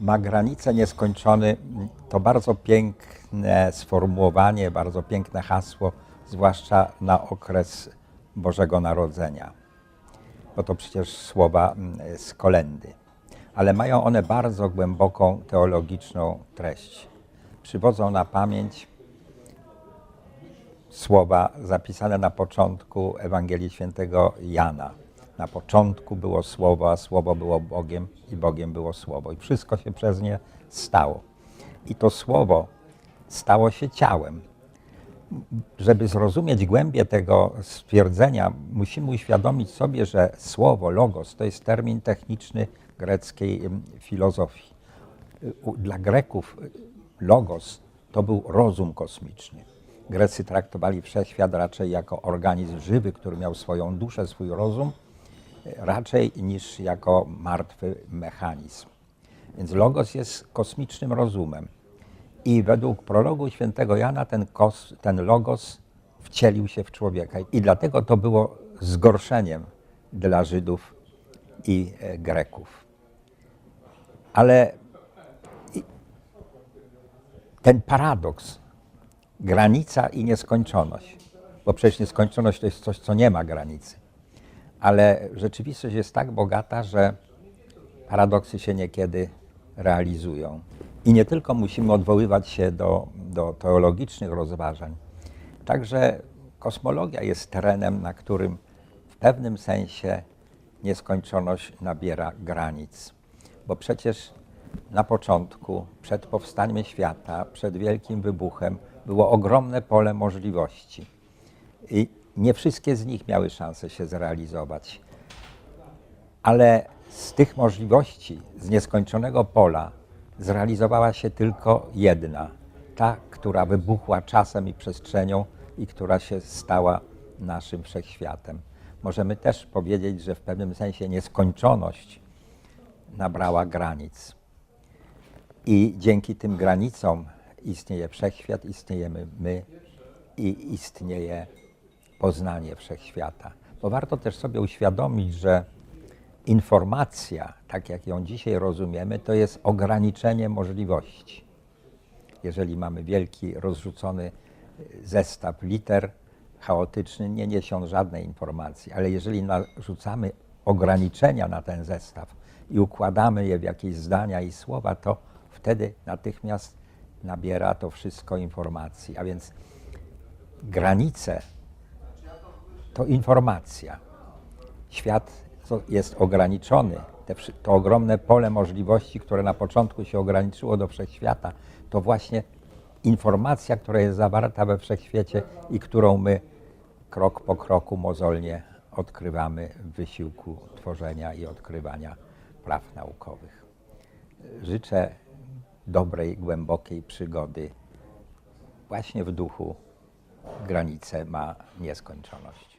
ma granicę nieskończony. To bardzo piękne sformułowanie, bardzo piękne hasło, zwłaszcza na okres Bożego Narodzenia. Bo to przecież słowa mm, z kolendy. Ale mają one bardzo głęboką teologiczną treść. Przywodzą na pamięć słowa zapisane na początku Ewangelii Świętego Jana. Na początku było Słowo, a Słowo było Bogiem i Bogiem było Słowo. I wszystko się przez nie stało. I to Słowo stało się ciałem. Żeby zrozumieć głębię tego stwierdzenia, musimy uświadomić sobie, że słowo, logos, to jest termin techniczny greckiej filozofii. Dla Greków y, logos to był rozum kosmiczny. Grecy traktowali wszechświat raczej jako organizm żywy, który miał swoją duszę, swój rozum, raczej niż jako martwy mechanizm. Więc logos jest kosmicznym rozumem. I według prologu świętego Jana ten, kos, ten logos wcielił się w człowieka. I dlatego to było zgorszeniem dla Żydów i e, Greków. Ale ten paradoks, granica i nieskończoność, bo przecież nieskończoność to jest coś, co nie ma granicy. Ale rzeczywistość jest tak bogata, że paradoksy się niekiedy realizują. I nie tylko musimy odwoływać się do, do teologicznych rozważań, także kosmologia jest terenem, na którym w pewnym sensie nieskończoność nabiera granic. Bo przecież na początku, przed powstaniem świata, przed wielkim wybuchem, było ogromne pole możliwości. I nie wszystkie z nich miały szansę się zrealizować. Ale z tych możliwości, z nieskończonego pola, zrealizowała się tylko jedna. Ta, która wybuchła czasem i przestrzenią i która się stała naszym wszechświatem. Możemy też powiedzieć, że w pewnym sensie nieskończoność nabrała granic. I dzięki tym granicom istnieje wszechświat, istniejemy my i istnieje poznanie wszechświata. Bo warto też sobie uświadomić, że informacja, tak jak ją dzisiaj rozumiemy, to jest ograniczenie możliwości. Jeżeli mamy wielki, rozrzucony y, zestaw liter, chaotyczny, nie niesie on żadnej informacji, ale jeżeli narzucamy ograniczenia na ten zestaw i układamy je w jakieś zdania i słowa, to wtedy natychmiast nabiera to wszystko informacji. A więc granice to informacja. Świat jest ograniczony. To ogromne pole możliwości, które na początku się ograniczyło do wszechświata, to właśnie informacja, która jest zawarta we wszechświecie i którą my krok po kroku mozolnie odkrywamy w wysiłku tworzenia i odkrywania praw naukowych. Życzę dobrej, głębokiej przygody. Właśnie w duchu granice ma nieskończoność.